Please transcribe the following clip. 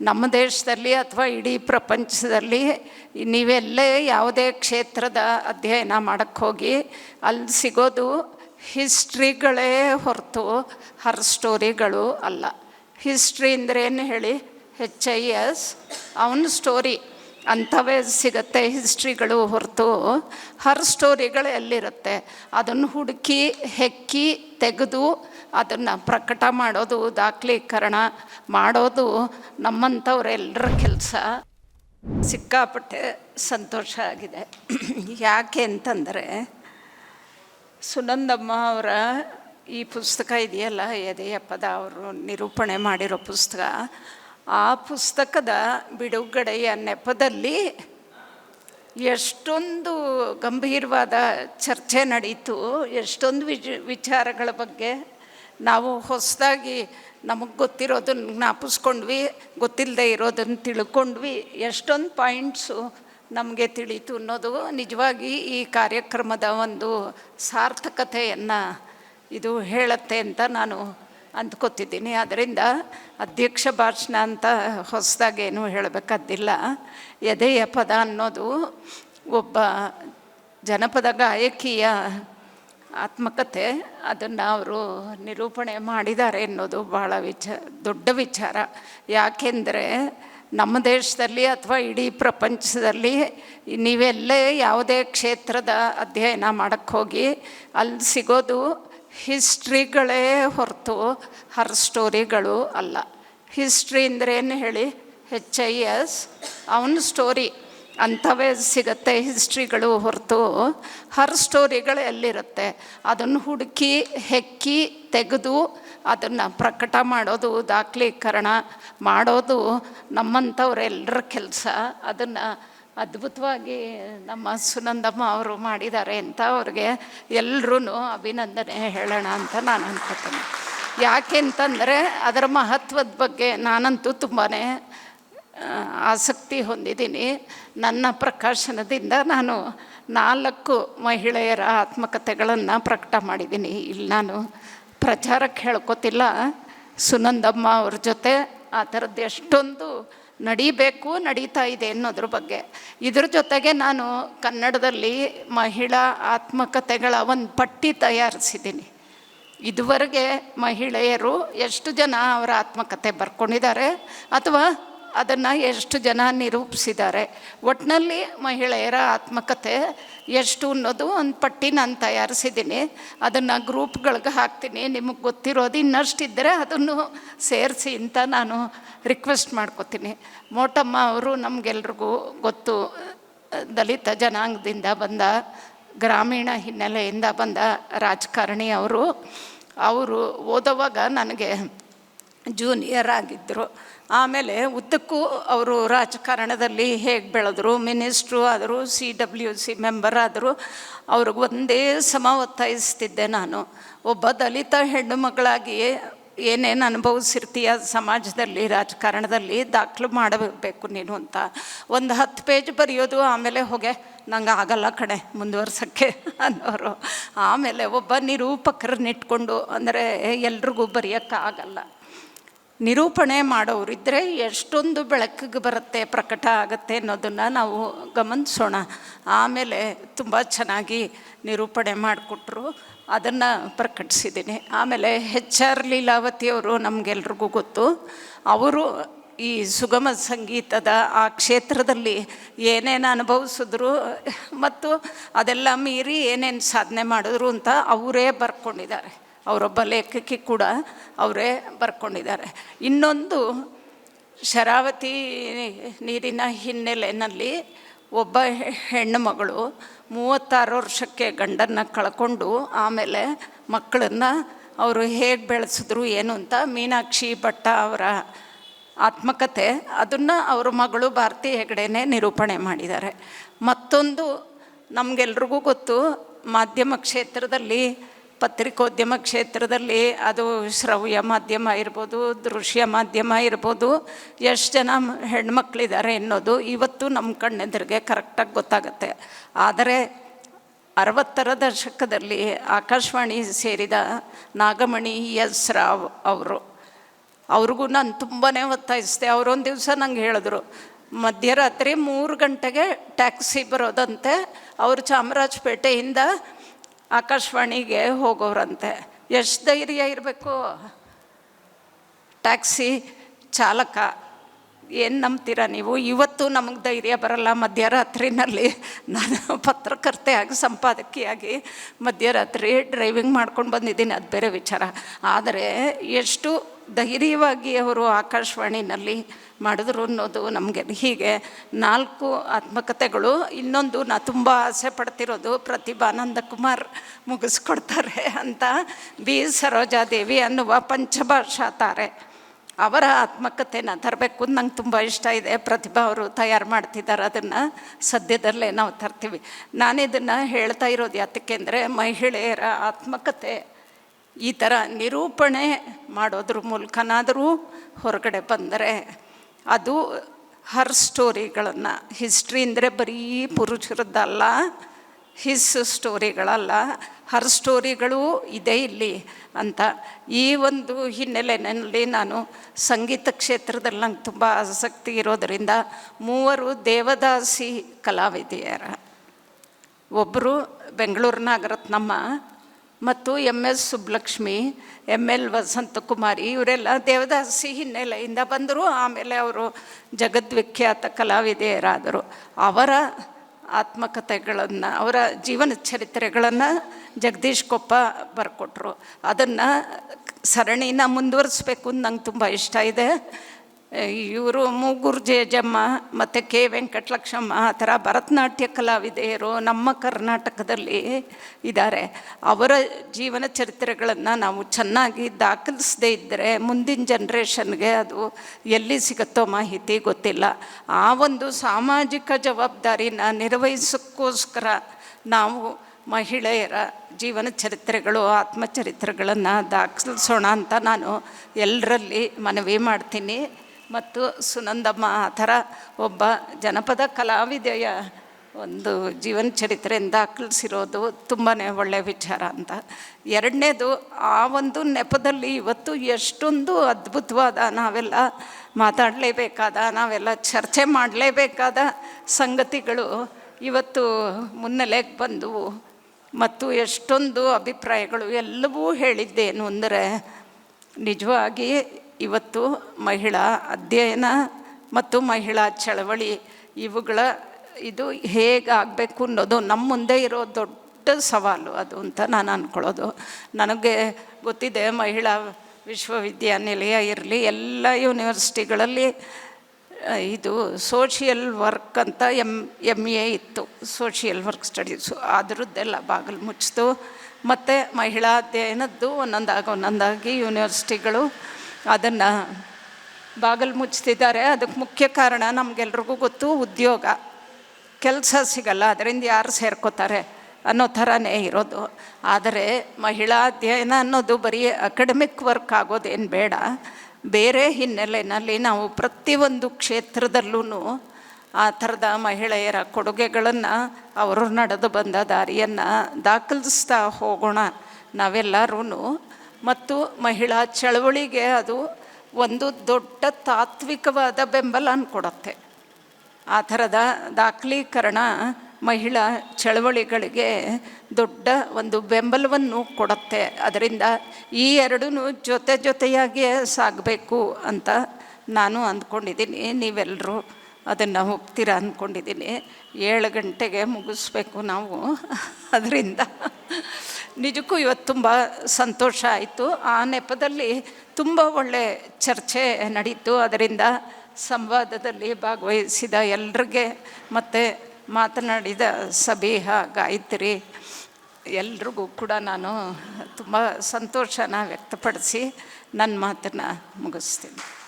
ನಮ್ಮ ದೇಶದಲ್ಲಿ ಅಥವಾ ಇಡೀ ಪ್ರಪಂಚದಲ್ಲಿ ನೀವೆಲ್ಲೇ ಯಾವುದೇ ಕ್ಷೇತ್ರದ ಅಧ್ಯಯನ ಮಾಡೋಕ್ಕೆ ಹೋಗಿ ಅಲ್ಲಿ ಸಿಗೋದು ಹಿಸ್ಟ್ರಿಗಳೇ ಹೊರತು ಹರ್ ಸ್ಟೋರಿಗಳು ಅಲ್ಲ. ಹಿಸ್ಟ್ರಿ ಅಂದ್ರೇನು ಹೇಳಿ? ಹೆಚ್ ಐ ಎಸ್ ಅವನ ಸ್ಟೋರಿ ಅಂಥವೇ ಸಿಗುತ್ತೆ, ಹಿಸ್ಟ್ರಿಗಳು ಹೊರತು ಹರ್ ಸ್ಟೋರಿಗಳು ಎಲ್ಲಿರುತ್ತೆ ಅದನ್ನು ಹುಡುಕಿ, ಹೆಕ್ಕಿ, ತೆಗೆದು ಅದನ್ನು ಪ್ರಕಟ ಮಾಡೋದು, ದಾಖಲೀಕರಣ ಮಾಡೋದು ನಮ್ಮಂಥವ್ರೆಲ್ಲರ ಕೆಲಸ. ಸಿಕ್ಕಾಪಟ್ಟೆ ಸಂತೋಷ ಆಗಿದೆ. ಯಾಕೆ ಅಂತಂದರೆ, ಸುನಂದಮ್ಮ ಅವರ ಈ ಪುಸ್ತಕ ಇದೆಯಲ್ಲ ಎದೆಯ ಅವರು ನಿರೂಪಣೆ ಮಾಡಿರೋ ಪುಸ್ತಕ ಆ ಪುಸ್ತಕದ ಬಿಡುಗಡೆಯ ನೆಪದಲ್ಲಿ ಎಷ್ಟೊಂದು ಗಂಭೀರವಾದ ಚರ್ಚೆ ನಡೀತು, ಎಷ್ಟೊಂದು ವಿಜ್, ವಿಚಾರಗಳ ಬಗ್ಗೆ ನಾವು ಹೊಸದಾಗಿ ನಮಗೆ ಗೊತ್ತಿರೋದನ್ನು ಜ್ಞಾಪಿಸ್ಕೊಂಡ್ವಿ ಗೊತ್ತಿಲ್ಲದೆ ಇರೋದನ್ನು ತಿಳ್ಕೊಂಡ್ವಿ, ಎಷ್ಟೊಂದು ಪಾಯಿಂಟ್ಸು ನಮಗೆ ತಿಳಿತು ಅನ್ನೋದು ನಿಜವಾಗಿ ಈ ಕಾರ್ಯಕ್ರಮದ ಒಂದು ಸಾರ್ಥಕತೆಯನ್ನು ಇದು ಹೇಳುತ್ತೆ ಅಂತ ನಾನು ಅಂದ್ಕೋತಿದ್ದೀನಿ ಅದರಿಂದ ಅಧ್ಯಕ್ಷ ಭಾಷಣ ಅಂತ ಹೊಸದಾಗೇನು ಹೇಳಬೇಕಾದ್ದಿಲ್ಲ ಎದೆಯ ಪದ ಅನ್ನೋದು ಒಬ್ಬ ಜನಪದ ಗಾಯಕಿಯ ಆತ್ಮಕತೆ. ಅದನ್ನು ಅವರು ನಿರೂಪಣೆ ಮಾಡಿದ್ದಾರೆ ಅನ್ನೋದು ಭಾಳ ವಿಚ, ದೊಡ್ಡ ವಿಚಾರ. ಯಾಕೆಂದರೆ ನಮ್ಮ ದೇಶದಲ್ಲಿ ಅಥವಾ ಇಡೀ ಪ್ರಪಂಚದಲ್ಲಿ ನೀವೆಲ್ಲೇ ಯಾವುದೇ ಕ್ಷೇತ್ರದ ಅಧ್ಯಯನ ಮಾಡೋಕ್ಕೆ ಹೋಗಿ, ಅಲ್ಲಿ ಸಿಗೋದು ಹಿಸ್ಟ್ರಿಗಳೇ ಹೊರತು ಹರ್ ಸ್ಟೋರಿಗಳು ಅಲ್ಲ. ಹಿಸ್ಟ್ರಿ ಏನು ಹೇಳಿ? ಹೆಚ್ ಐ ಎಸ್ ಅವನ ಸ್ಟೋರಿ ಅಂಥವೇ ಸಿಗತ್ತೆ, ಹಿಸ್ಟ್ರಿಗಳು ಹೊರತು ಹರ್ ಸ್ಟೋರಿಗಳು ಎಲ್ಲಿರುತ್ತೆ ಅದನ್ನು ಹುಡುಕಿ, ಹೆಕ್ಕಿ, ತೆಗೆದು ಅದನ್ನು ಪ್ರಕಟ ಮಾಡೋದು, ದಾಖಲೀಕರಣ ಮಾಡೋದು ನಮ್ಮಂಥವ್ರೆಲ್ಲರ ಕೆಲಸ. ಅದನ್ನು ಅದ್ಭುತವಾಗಿ ನಮ್ಮ ಸುನಂದಮ್ಮ ಅವರು ಮಾಡಿದ್ದಾರೆ ಅಂತ ಅವ್ರಿಗೆ ಎಲ್ರೂ ಅಭಿನಂದನೆ ಹೇಳೋಣ ಅಂತ ನಾನು ಅನ್ಕೋತೀನಿ. ಯಾಕೆ ಅಂತಂದರೆ ಅದರ ಮಹತ್ವದ ಬಗ್ಗೆ ನಾನಂತೂ ತುಂಬಾ ಆಸಕ್ತಿ ಹೊಂದಿದ್ದೀನಿ. ನನ್ನ ಪ್ರಕಾಶನದಿಂದ ನಾನು ನಾಲ್ಕು ಮಹಿಳೆಯರ ಆತ್ಮಕಥೆಗಳನ್ನು ಪ್ರಕಟ ಮಾಡಿದ್ದೀನಿ. ಇಲ್ಲಿ ನಾನು ಪ್ರಚಾರಕ್ಕೆ ಹೇಳ್ಕೊತಿಲ್ಲ. ಸುನಂದಮ್ಮ ಅವ್ರ ಜೊತೆ ಆ ಥರದ್ದು ಎಷ್ಟೊಂದು ನಡೀಬೇಕು, ನಡೀತಾ ಇದೆ ಅನ್ನೋದ್ರ ಬಗ್ಗೆ. ಇದ್ರ ಜೊತೆಗೆ ನಾನು ಕನ್ನಡದಲ್ಲಿ ಮಹಿಳಾ ಆತ್ಮಕಥೆಗಳ ಒಂದು ಪಟ್ಟಿ ತಯಾರಿಸಿದ್ದೀನಿ. ಇದುವರೆಗೆ ಮಹಿಳೆಯರು ಎಷ್ಟು ಜನ ಅವರ ಆತ್ಮಕಥೆ ಬರ್ಕೊಂಡಿದ್ದಾರೆ? ಅಥವಾ ಅದನ್ನು ಎಷ್ಟು ಜನ ನಿರೂಪಿಸಿದ್ದಾರೆ. ಒಟ್ಟಿನಲ್ಲಿ ಮಹಿಳೆಯರ ಆತ್ಮಕತೆ ಎಷ್ಟು ಅನ್ನೋದು ಒಂದು ಪಟ್ಟಿ ನಾನು ತಯಾರಿಸಿದ್ದೀನಿ. ಅದನ್ನು ಗ್ರೂಪ್ಗಳಿಗೆ ಹಾಕ್ತೀನಿ. ನಿಮಗೆ ಗೊತ್ತಿರೋದು ಇನ್ನಷ್ಟಿದ್ದರೆ ಅದನ್ನು ಸೇರಿಸಿ ಅಂತ ನಾನು ರಿಕ್ವೆಸ್ಟ್ ಮಾಡ್ಕೋತೀನಿ. ಮೋಟಮ್ಮ ಅವರು ನಮಗೆಲ್ರಿಗೂ ಗೊತ್ತು, ದಲಿತ ಜನಾಂಗದಿಂದ ಬಂದ ಗ್ರಾಮೀಣ ಹಿನ್ನೆಲೆಯಿಂದ ಬಂದ ರಾಜಕಾರಣಿ ಅವರು. ಅವರು ಓದೋವಾಗ ನನಗೆ ಜೂನಿಯರ್ ಆಗಿದ್ದರು ಆಮೇಲೆ ಉದ್ದಕ್ಕೂ ಅವರು ರಾಜಕಾರಣದಲ್ಲಿ ಹೇಗೆ ಬೆಳೆದ್ರು, ಮಿನಿಸ್ಟ್ರು ಆದರು, ಸಿ ಡಬ್ಲ್ಯೂ ಸಿ ಮೆಂಬರ್ ಆದರು ಅವ್ರಿಗೆ ಒಂದೇ ಸಮ ಒತ್ತಾಯಿಸ್ತಿದ್ದೆ ನಾನು. ಒಬ್ಬ ದಲಿತ ಹೆಣ್ಣು ಮಗಳಾಗಿ ಏನೇನು ಅನುಭವಿಸಿರ್ತೀಯ ಸಮಾಜದಲ್ಲಿ, ರಾಜಕಾರಣದಲ್ಲಿ ದಾಖಲು ಮಾಡಬೇಕು ನೀನು ಅಂತ. ಒಂದು ಹತ್ತು ಪೇಜ್ ಬರೆಯೋದು ಆಮೇಲೆ ಹೋಗೆ, ನಂಗೆ ಆಗಲ್ಲ ಕಣೆ ಮುಂದುವರ್ಸೋಕ್ಕೆ ಅನ್ನೋರು. ಆಮೇಲೆ ಒಬ್ಬ ನಿರೂಪಕರನ್ನಿಟ್ಕೊಂಡು, ಅಂದರೆ ಎಲ್ರಿಗೂ ಬರೆಯೋಕ್ಕಾಗಲ್ಲ ನಿರೂಪಣೆ ಮಾಡೋರಿದ್ದರೆ ಎಷ್ಟೊಂದು ಬೆಳಕಿಗೆ ಬರುತ್ತೆ ಪ್ರಕಟ ಆಗುತ್ತೆ ಅನ್ನೋದನ್ನು ನಾವು ಗಮನಿಸೋಣ. ಆಮೇಲೆ ತುಂಬ ಚೆನ್ನಾಗಿ ನಿರೂಪಣೆ ಮಾಡಿಕೊಟ್ರು. ಅದನ್ನು ಪ್ರಕಟಿಸಿದ್ದೀನಿ. ಆಮೇಲೆ ಹೆಚ್ ಆರ್ ಲೀಲಾವತಿಯವರು ನಮಗೆಲ್ರಿಗೂ ಗೊತ್ತು. ಅವರು ಈ ಸುಗಮ ಸಂಗೀತದ ಆ ಕ್ಷೇತ್ರದಲ್ಲಿ ಏನೇನು ಅನುಭವಿಸಿದ್ರು ಮತ್ತು ಅದೆಲ್ಲ ಮೀರಿ ಏನೇನು ಸಾಧನೆ ಮಾಡಿದ್ರು ಅಂತ ಅವರೇ ಬರ್ಕೊಂಡಿದ್ದಾರೆ. ಅವರೊಬ್ಬ ಲೇಖಕಿ ಕೂಡ ಅವರೇ ಬರ್ಕೊಂಡಿದ್ದಾರೆ. ಇನ್ನೊಂದು ಶರಾವತಿ ನೀರಿನ ಹಿನ್ನೆಲೆಯಲ್ಲಿ ಒಬ್ಬ ಹೆಣ್ಣು ಮಗಳು ಮೂವತ್ತಾರು ವರ್ಷಕ್ಕೆ ಗಂಡನ್ನು ಕಳ್ಕೊಂಡು ಆಮೇಲೆ ಮಕ್ಕಳನ್ನು ಅವರು ಹೇಗೆ ಬೆಳೆಸಿದ್ರು ಏನು ಅಂತ ಮೀನಾಕ್ಷಿ ಭಟ್ಟ ಅವರ ಆತ್ಮಕತೆ, ಅದನ್ನು ಅವ್ರ ಮಗಳು ಭಾರತಿ ಹೆಗಡೆನೇ ನಿರೂಪಣೆ ಮಾಡಿದ್ದಾರೆ. ಮತ್ತೊಂದು ನಮಗೆಲ್ರಿಗೂ ಗೊತ್ತು, ಮಾಧ್ಯಮ ಕ್ಷೇತ್ರದಲ್ಲಿ ಪತ್ರಿಕೋದ್ಯಮ ಕ್ಷೇತ್ರದಲ್ಲಿ ಅದು ಶ್ರವ್ಯ ಮಾಧ್ಯಮ ಇರ್ಬೋದು, ದೃಶ್ಯ ಮಾಧ್ಯಮ ಇರ್ಬೋದು, ಎಷ್ಟು ಜನ ಹೆಣ್ಮಕ್ಳಿದ್ದಾರೆ ಅನ್ನೋದು ಇವತ್ತು ನಮ್ಮ ಕಣ್ಣೆದುರಿಗೆ ಕರೆಕ್ಟಾಗಿ ಗೊತ್ತಾಗುತ್ತೆ. ಆದರೆ ಅರವತ್ತರ ದಶಕದಲ್ಲಿ ಆಕಾಶವಾಣಿ ಸೇರಿದ ನಾಗಮಣಿ ಎಸ್ ರಾವ್ ಅವರು, ಅವ್ರಿಗೂ ನಾನು ತುಂಬಾ ಒತ್ತಾಯಿಸಿದೆ. ಅವರೊಂದು ದಿವಸ ನಂಗೆ ಹೇಳಿದ್ರು, ಮಧ್ಯರಾತ್ರಿ ಮೂರು ಗಂಟೆಗೆ ಟ್ಯಾಕ್ಸಿ ಬರೋದಂತೆ ಅವರು ಚಾಮರಾಜಪೇಟೆಯಿಂದ ಆಕಾಶವಾಣಿಗೆ ಹೋಗೋರಂತೆ ಎಷ್ಟು ಧೈರ್ಯ ಇರಬೇಕು? ಟ್ಯಾಕ್ಸಿ ಚಾಲಕ. ಏನು ನಂಬ್ತೀರಾ ನೀವು? ಇವತ್ತು ನಮಗೆ ಧೈರ್ಯ ಬರಲ್ಲ. ಮಧ್ಯರಾತ್ರಿನಲ್ಲಿ ನಾನು ಪತ್ರಕರ್ತೆಯಾಗಿ ಸಂಪಾದಕಿಯಾಗಿ ಮಧ್ಯರಾತ್ರಿ ಡ್ರೈವಿಂಗ್ ಮಾಡ್ಕೊಂಡು ಬಂದಿದ್ದೀನಿ. ಅದು ಬೇರೆ ವಿಚಾರ. ಆದರೆ ಎಷ್ಟು ಧೈರ್ಯವಾಗಿ ಅವರು ಆಕಾಶವಾಣಿನಲ್ಲಿ ಮಾಡಿದ್ರು ಅನ್ನೋದು ನಮಗೆ ಹೀಗೆ ನಾಲ್ಕು ಆತ್ಮಕಥೆಗಳು ಇನ್ನೊಂದು ನಾ ತುಂಬ ಆಸೆ ಪಡ್ತಿರೋದು ಪ್ರತಿಭಾನಂದ ಕುಮಾರ್ ಮುಗಿಸ್ಕೊಡ್ತಾರೆ ಅಂತ ಬಿ. ಸರೋಜಾದೇವಿ ಅನ್ನುವ ಪಂಚಭಾಷಾ ತಾರೆ. ಅವರ ಆತ್ಮಕಥೆನ ತರಬೇಕು ನಂಗೆ ತುಂಬ ಇಷ್ಟ ಇದೆ. ಪ್ರತಿಭಾ ಅವರು ತಯಾರು ಮಾಡ್ತಿದ್ದಾರೆ. ಅದನ್ನು ಸದ್ಯದಲ್ಲೇ ನಾವು ತರ್ತೀವಿ. ನಾನು ಇದನ್ನು ಹೇಳ್ತಾ ಇರೋದು ಯಾತಕ್ಕೆ ಅಂದರೆ ಮಹಿಳೆಯರ ಆತ್ಮಕಥೆ ಈ ಥರ ನಿರೂಪಣೆ ಮಾಡೋದ್ರ ಮೂಲಕನಾದರೂ ಹೊರಗಡೆ ಬಂದರೆ ಅದು ಹರ್ ಸ್ಟೋರಿಗಳನ್ನು ಹಿಸ್ಟ್ರಿ ಅಂದರೆ ಬರೀ ಪುರುಷರದ್ದಲ್ಲ ಹಿಸ್ ಸ್ಟೋರಿಗಳಲ್ಲ ಹರ್ ಸ್ಟೋರಿಗಳು ಇದೆ ಇಲ್ಲಿ ಅಂತ. ಈ ಒಂದು ಹಿನ್ನೆಲೆಯಲ್ಲಿ ನಾನು ಸಂಗೀತ ಕ್ಷೇತ್ರದಲ್ಲಿ ನಂಗೆ ತುಂಬ ಆಸಕ್ತಿ ಇರೋದರಿಂದ ಮೂವರು ದೇವದಾಸಿ ಕಲಾವಿದೆಯರ. ಒಬ್ಬರು ಬೆಂಗಳೂರು ನಾಗರತ್ನಮ್ಮ ಮತ್ತು M S Subbulakshmi M L Vasanthakumari, ಇವರೆಲ್ಲ ದೇವದಾಸಿ ಹಿನ್ನೆಲೆಯಿಂದ ಬಂದರು ಆಮೇಲೆ ಅವರು ಜಗದ್ವಿಖ್ಯಾತ ಕಲಾವಿದೆಯರಾದರು. ಅವರ ಆತ್ಮಕಥೆಗಳನ್ನು, ಅವರ ಜೀವನ ಚರಿತ್ರೆಗಳನ್ನು ಜಗದೀಶ್ ಕೊಪ್ಪ ಬರ್ಕೊಟ್ರು. ಅದನ್ನು ಸರಣಿನ ಮುಂದುವರಿಸ್ಬೇಕು ಅಂತ ನಂಗೆ ತುಂಬ ಇಷ್ಟ ಇದೆ. ಇವರು ಮೂಗೂರು ಜೇಜಮ್ಮ ಮತ್ತು ಕೆ ವೆಂಕಟಲಕ್ಷ್ಮ ಆ ಥರ ಭರತನಾಟ್ಯ ಕಲಾವಿದೆಯರು ನಮ್ಮ ಕರ್ನಾಟಕದಲ್ಲಿ ಇದ್ದಾರೆ. ಅವರ ಜೀವನ ಚರಿತ್ರೆಗಳನ್ನು ನಾವು ಚೆನ್ನಾಗಿ ದಾಖಲಿಸದೇ ಇದ್ದರೆ ಮುಂದಿನ ಜನ್ರೇಷನ್ಗೆ ಅದು ಎಲ್ಲಿ ಸಿಗುತ್ತೋ ಮಾಹಿತಿ ಗೊತ್ತಿಲ್ಲ. ಆ ಒಂದು ಸಾಮಾಜಿಕ ಜವಾಬ್ದಾರಿನ ನಿರ್ವಹಿಸೋಕ್ಕೋಸ್ಕರ ನಾವು ಮಹಿಳೆಯರ ಜೀವನ ಚರಿತ್ರೆಗಳು, ಆತ್ಮಚರಿತ್ರೆಗಳನ್ನು ದಾಖಲಿಸೋಣ ಅಂತ ನಾನು ಎಲ್ಲರಲ್ಲಿ ಮನವಿ ಮಾಡ್ತೀನಿ. ಮತ್ತು ಸುನಂದಮ್ಮ, ಆ ಥರ ಒಬ್ಬ ಜನಪದ ಕಲಾವಿದೆಯ ಒಂದು ಜೀವನ ಚರಿತ್ರೆಯಿಂದ ದಾಖಲಿಸಿರೋದು ತುಂಬಾ ಒಳ್ಳೆಯ ವಿಚಾರ ಅಂತ. ಎರಡನೇದು, ಆ ಒಂದು ನೆಪದಲ್ಲಿ ಇವತ್ತು ಎಷ್ಟೊಂದು ಅದ್ಭುತವಾದ ನಾವೆಲ್ಲ ಮಾತಾಡಲೇಬೇಕಾದ, ನಾವೆಲ್ಲ ಚರ್ಚೆ ಮಾಡಲೇಬೇಕಾದ ಸಂಗತಿಗಳು ಇವತ್ತು ಮುನ್ನೆಲೆಗೆ ಬಂದವು. ಮತ್ತು ಎಷ್ಟೊಂದು ಅಭಿಪ್ರಾಯಗಳು ಎಲ್ಲವೂ ಹೇಳಿದ್ದೇನು ಅಂದರೆ, ನಿಜವಾಗಿ ಇವತ್ತು ಮಹಿಳಾ ಅಧ್ಯಯನ ಮತ್ತು ಮಹಿಳಾ ಚಳವಳಿ ಇವುಗಳ ಇದು ಹೇಗಾಗಬೇಕು ಅನ್ನೋದು ನಮ್ಮ ಮುಂದೆ ಇರೋ ದೊಡ್ಡ ಸವಾಲು ಅದು ಅಂತ ನಾನು ಅಂದ್ಕೊಳ್ಳೋದು ನನಗೆ ಗೊತ್ತಿದೆ ಮಹಿಳಾ ವಿಶ್ವವಿದ್ಯಾನಿಲಯ ಇರಲಿ ಎಲ್ಲ ಯೂನಿವರ್ಸಿಟಿಗಳಲ್ಲಿ ಇದು ಸೋಷಿಯಲ್ ವರ್ಕ್ ಅಂತ ಎಂ ಎಂ ಎ ಇತ್ತು. ಸೋಷಿಯಲ್ ವರ್ಕ್ ಸ್ಟಡೀಸು ಅದರದ್ದೆಲ್ಲ ಬಾಗಿಲು ಮುಚ್ಚಿತು. ಮತ್ತು ಮಹಿಳಾ ಅಧ್ಯಯನದ್ದು ಒಂದೊಂದಾಗಿ ಒಂದೊಂದಾಗಿ ಯೂನಿವರ್ಸಿಟಿಗಳು ಅದನ್ನು ಬಾಗಿಲು ಮುಚ್ತಿದ್ದಾರೆ ಅದಕ್ಕೆ ಮುಖ್ಯ ಕಾರಣ ನಮಗೆಲ್ರಿಗೂ ಗೊತ್ತು, ಉದ್ಯೋಗ. ಕೆಲಸ ಸಿಗಲ್ಲ, ಅದರಿಂದ ಯಾರು ಸೇರ್ಕೋತಾರೆ ಅನ್ನೋ ಥರನೇ ಇರೋದು. ಆದರೆ ಮಹಿಳಾ ಅಧ್ಯಯನ ಅನ್ನೋದು ಬರೀ ಅಕಾಡೆಮಿಕ್ ವರ್ಕ್ ಆಗೋದೇನು ಬೇಡ. ಬೇರೆ ಹಿನ್ನೆಲೆಯಲ್ಲಿ ನಾವು ಪ್ರತಿಯೊಂದು ಕ್ಷೇತ್ರದಲ್ಲೂ ಆ ಥರದ ಮಹಿಳೆಯರ ಕೊಡುಗೆಗಳನ್ನು ಅವರು ನಡೆದು ಬಂದ ದಾರಿಯನ್ನು ದಾಖಲಿಸ್ತಾ ಹೋಗೋಣ ನಾವೆಲ್ಲರೂ ಮತ್ತು ಮಹಿಳಾ ಚಳವಳಿಗೆ ಅದು ಒಂದು ದೊಡ್ಡ ತಾತ್ವಿಕವಾದ ಬೆಂಬಲ ಕೊಡುತ್ತೆ. ಆ ಥರದ ದಾಖಲೀಕರಣ ಮಹಿಳಾ ಚಳವಳಿಗಳಿಗೆ ದೊಡ್ಡ ಒಂದು ಬೆಂಬಲವನ್ನು ಕೊಡುತ್ತೆ. ಅದರಿಂದ ಈ ಎರಡೂ ಜೊತೆ ಜೊತೆಯಾಗಿಯೇ ಸಾಗಬೇಕು ಅಂತ ನಾನು ಅಂದ್ಕೊಂಡಿದ್ದೀನಿ. ನೀವೆಲ್ಲರೂ ಅದನ್ನು ಒಪ್ತೀರ ಅಂದ್ಕೊಂಡಿದ್ದೀನಿ. ಏಳು ಗಂಟೆಗೆ ಮುಗಿಸ್ಬೇಕು ನಾವು. ಅದರಿಂದ ನಿಜಕ್ಕೂ ಇವತ್ತು ತುಂಬ ಸಂತೋಷ ಆಯಿತು. ಆ ನೆಪದಲ್ಲಿ ತುಂಬ ಒಳ್ಳೆ ಚರ್ಚೆ ನಡೀತು. ಅದರಿಂದ ಸಂವಾದದಲ್ಲಿ ಭಾಗವಹಿಸಿದ ಎಲ್ರಿಗೆ ಮತ್ತು ಮಾತನಾಡಿದ ಸಬಿಹ ಗಾಯತ್ರಿ, ಎಲ್ರಿಗೂ ಕೂಡ ನಾನು ತುಂಬ ಸಂತೋಷನ ವ್ಯಕ್ತಪಡಿಸಿ ನನ್ನ ಮಾತನ್ನು ಮುಗಿಸ್ತೀನಿ.